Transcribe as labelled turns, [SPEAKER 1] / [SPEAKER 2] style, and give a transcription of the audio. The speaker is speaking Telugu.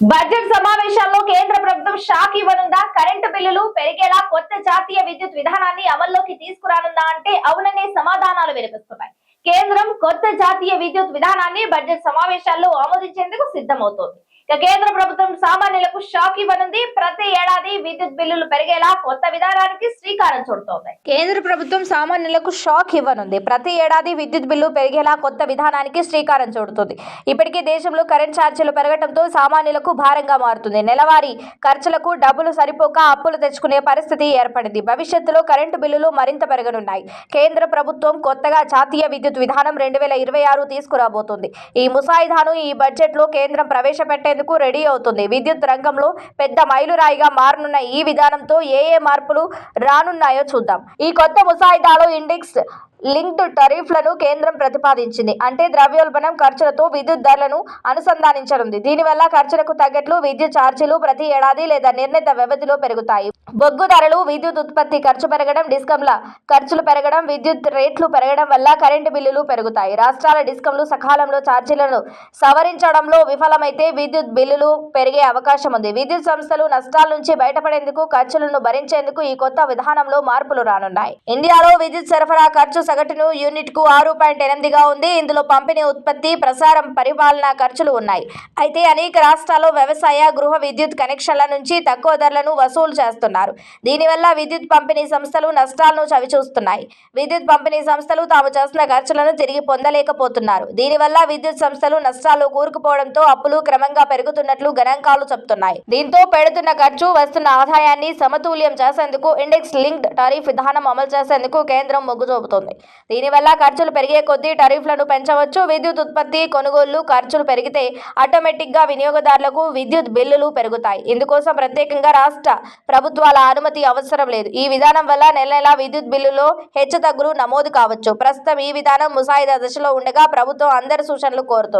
[SPEAKER 1] బడ్జెట్ సమావేశాల్లో కేంద్ర ప్రభుత్వం షాక్ ఇవ్వనుందా? కరెంటు బిల్లులు పెరిగేలా కొత్త జాతీయ విద్యుత్ విధానాన్ని అమల్లోకి తీసుకురానుందా అంటే అవుననే సమాధానాలు వినిపిస్తున్నాయి. కేంద్రం కొత్త జాతీయ విద్యుత్ విధానాన్ని బడ్జెట్ సమావేశాల్లో ఆమోదించేందుకు సిద్ధమవుతోంది. కేంద్ర ప్రభుత్వం సామాన్యులకు షాక్ ఇవ్వనుంది. ప్రతి ఏడాది విద్యుత్ బిల్లులు పెరిగేలా కొత్త విధానానికి శ్రీకారం చుడుతోంది. కేంద్ర ప్రభుత్వం సామాన్యులకు షాక్ ఇవ్వనుంది. ప్రతి ఏడాది విద్యుత్ బిల్లు పెరిగేలా కొత్త విధానానికి శ్రీకారం చుడుతుంది. ఇప్పటికే దేశంలో కరెంట్ ఛార్జీలు పెరగడంతో సామాన్యులకు భారంగా మారుతుంది. నెలవారీ ఖర్చులకు డబ్బులు సరిపోక అప్పులు తెచ్చుకునే పరిస్థితి ఏర్పడింది. భవిష్యత్తులో కరెంటు బిల్లులు మరింత పెరగనున్నాయి. కేంద్ర ప్రభుత్వం కొత్తగా జాతీయ విద్యుత్ విధానం రెండు వేల ఇరవై ఆరు తీసుకురాబోతుంది. ఈ ముసాయిదాను ఈ బడ్జెట్లో కేంద్రం ప్రవేశపెట్టే చేసేందుకు రెడీ అవుతుంది. విద్యుత్ రంగంలో పెద్ద మైలురాయిగా మారనున్న ఈ విధానంతో ఏ ఏ మార్పులు రానున్నాయో చూద్దాం. ఈ కొత్త ముసాయిదాలో ఇండెక్స్ లింక్డ్ టరీఫ్లను కేంద్రం ప్రతిపాదించింది. అంటే ద్రవ్యోల్బణం ఖర్చులతో విద్యుత్ ధరలను అనుసంధానించనుంది. దీనివల్ల ఖర్చులకు తగ్గట్లు విద్యుత్ ఛార్జీలు ప్రతి ఏడాది లేదా నిర్ణీత వ్యవధిలో పెరుగుతాయి. బొగ్గు ధరలు విద్యుత్ ఉత్పత్తి ఖర్చు పెరగడం డిస్కంల ఖర్చులు పెరగడం విద్యుత్ రేట్లు పెరగడం వల్ల కరెంటు బిల్లులు పెరుగుతాయి. రాష్ట్రాల డిస్కంలు సకాలంలో ఛార్జీలను సవరించడంలో విఫలమైతే విద్యుత్ బిల్లులు పెరిగే అవకాశం ఉంది. విద్యుత్ సంస్థలు నష్టాల నుంచి బయటపడేందుకు ఖర్చులను భరించేందుకు ఈ కొత్త విధానంలో మార్పులు రానున్నాయి. ఇండియాలో విద్యుత్ సరఫరా ఖర్చు సగటును యూనిట్కు ఆరు పాయింట్ ఎనిమిదిగా ఉంది. ఇందులో పంపిణీ ఉత్పత్తి ప్రసారం పరిపాలన ఖర్చులు ఉన్నాయి. అయితే అనేక రాష్ట్రాల్లో వ్యవసాయ గృహ విద్యుత్ కనెక్షన్ల నుంచి తక్కువ ధరలను వసూలు చేస్తున్నారు. దీనివల్ల విద్యుత్ పంపిణీ సంస్థలు నష్టాలను చవిచూస్తున్నాయి. విద్యుత్ పంపిణీ సంస్థలు తాము చేస్తున్న ఖర్చులను తిరిగి పొందలేకపోతున్నారు. దీనివల్ల విద్యుత్ సంస్థలు నష్టాలు కూరుకుపోవడంతో అప్పులు క్రమంగా పెరుగుతున్నట్లు గణాంకాలు చెబుతున్నాయి. దీంతో పెడుతున్న ఖర్చు వస్తున్న ఆదాయాన్ని సమతుల్యం చేసేందుకు ఇండెక్స్ లింక్డ్ టారిఫ్ విధానం అమలు చేసేందుకు కేంద్రం మొగ్గు చూపుతోంది దీనివల్ల ఖర్చులు పెరిగే కొద్దీ టారిఫ్లను పెంచవచ్చు. విద్యుత్ ఉత్పత్తి కొనుగోళ్ళు ఖర్చులు పెరిగితే ఆటోమేటిక్గా వినియోగదారులకు విద్యుత్ బిల్లులు పెరుగుతాయి. ఇందుకోసం ప్రత్యేకంగా రాష్ట్ర ప్రభుత్వ వాళ్ళ అనుమతి అవసరం లేదు. ఈ విధానం వల్ల నెల నెలా విద్యుత్ బిల్లులో హెచ్చుతగ్గులు నమోదు కావచ్చు. ప్రస్తుతం ఈ విధానం ముసాయిదా దశలో ఉండగా ప్రభుత్వం అందరి సూచనలు కోరుతోంది.